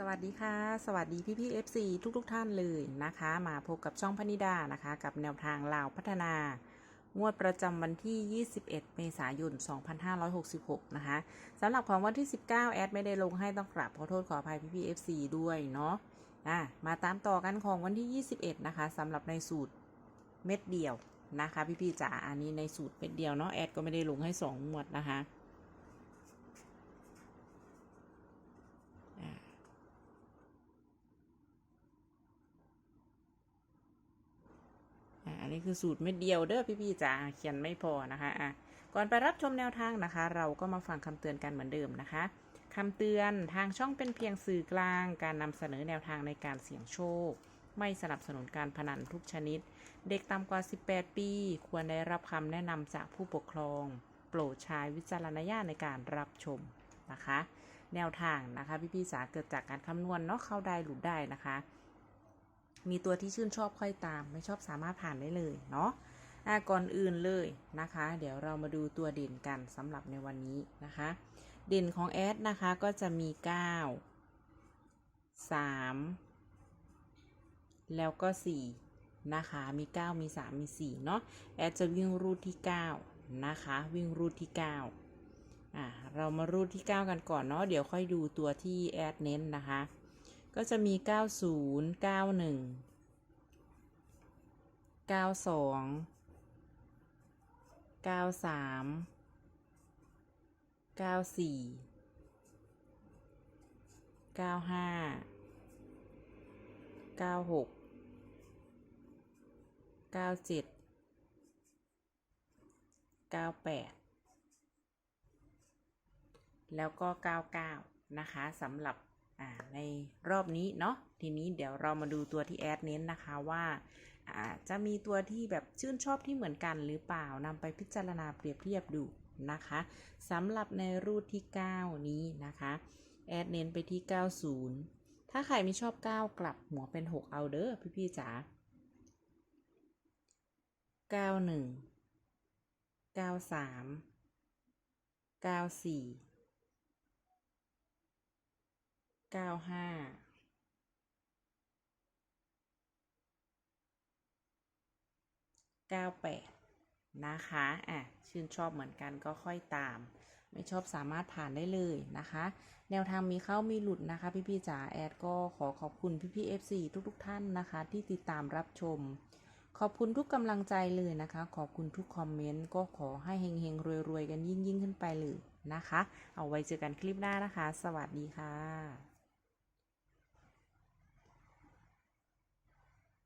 สวัสดีค่ะ สวัสดีพี่พี่ๆ FC ทุกทุกท่านเลยนะคะ มาพบกับช่องพนิดานะคะ กับแนวทางลาวพัฒนา งวดประจำวันที่ 21 เมษายน 2566 นะคะสำหรับของวันที่ 19 แอดไม่ได้ลงให้ต้องกราบขอโทษขออภัยพี่พี่ๆ FC ด้วยเนาะอะมาตามต่อกันของวันที่ 21 นะคะสำหรับในสูตรเม็ดเดียวนะคะ พี่พี่จ๋าอันนี้ในสูตรเม็ดเดียวเนาะแอดก็ไม่ได้ลงให้ 2 งวดนะคะ อะอั นนี้คือสูตรเม็ดเดียวเด้อพี่ๆจ๋าเขียนไม่พอนะคะอะก่อนไปรับชมแนวทางนะคะ เราก็มาฟังคำเตือนกันเหมือนเดิมนะคะคำเตือนทางช่องเป็นเพียงสื่อกลาง การนำเสนอแนวทางในการเสี่ยงโชค ไม่สนับสนุนการพนันทุกชนิด เด็กต่ำกว่า 18 ปี ควรได้รับคำแนะนำจากผู้ปกครอง โปรดใช้วิจารณญาณในการรับชมนะคะ แนวทางนะคะพี่ๆจ๋าเกิดจากการคำนวณเนาะเข้าได้หลุดได้นะคะ มีตัวที่ชื่นชอบค่อยตาม ไม่ชอบสามารถผ่านได้เลยเนาะก่อนอื่นเลยนะคะ เดี๋ยวเรามาดูตัวเด่นกันสำหรับในวันนี้นะคะ เด่นของแอดนะคะก็จะมี 9 3 แล้วก็ 4 นะคะ มี 9 มี 3 มี 4 เนาะแอดจะวิ่งรูทที่ 9 นะคะ วิ่งรูทที่ 9อะเรามารูทที่ 9 กันก่อนเนาะเดี๋ยวค่อยดูตัวที่แอดเน้นนะคะ ก็จะมี 90 91 92 93 94 95 96 97 98 แล้วก็ 99 นะคะสำหรับ ในรอบนี้เนาะทีนี้เดี๋ยวเรามาดูตัวที่แอดเน้นนะคะว่าจะมีตัวที่แบบชื่นชอบที่เหมือนกันหรือเปล่านำไปพิจารณาเปรียบเทียบดูนะคะสำหรับในรูทที่ 9 นี้นะคะแอดเน้นไปที่ 90 ถ้าใครไม่ชอบ 9 กลับหัวเป็น 6 เอาเด้อพี่ๆจ๋า91 93 94 เก้าห้าเก้าแปดนะคะ อะ ชื่นชอบเหมือนกันก็ค่อยตาม ไม่ชอบสามารถผ่านได้เลยนะคะ แนวทางมีเข้ามีหลุดนะคะ พี่พี่จ๋าแอดก็ขอขอบคุณพี่พี่เอฟซีทุกๆทท่านนะคะ ที่ติดตามรับชม ขอบคุณทุกกำลังใจเลยนะคะ ขอบคุณทุกคอมเมนต์ ก็ขอให้เฮงๆรวยๆกันยิ่งๆ ขึ้นไปเลยนะคะ เอาไว้เจอกันคลิปหน้านะคะ สวัสดีค่ะ